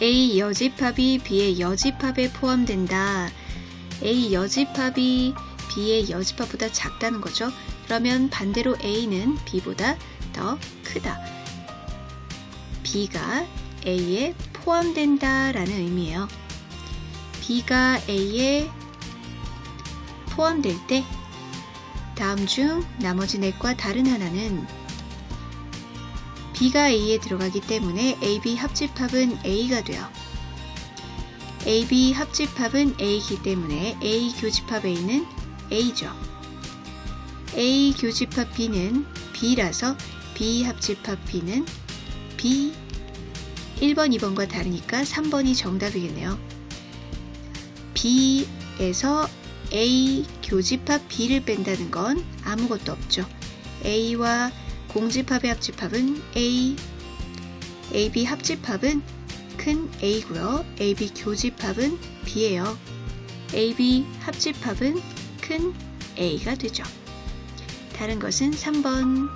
A 여집합이 B의 여집합에 포함된다. A 여집합이 B의 여집합보다 작다는 거죠. 그러면 반대로 A는 B보다 더 크다. B가 A에 포함된다 라는 의미예요. B가 A에 포함될 때 다음 중 나머지 넷과 다른 하나는 B가 A에 들어가기 때문에 AB 합집합은 A가 돼요. AB 합집합은 A이기 때문에 A 교집합 A는 A죠. A 교집합 B는 B라서 B 합집합 B는 B 1번, 2번과 다르니까 3번이 정답이겠네요. B에서 A 교집합 B를 뺀다는 건 아무것도 없죠. A와 공집합의 합집합은 A, AB 합집합은 큰 A고요. AB 교집합은 B예요. AB 합집합은 큰 A가 되죠. 다른 것은 3번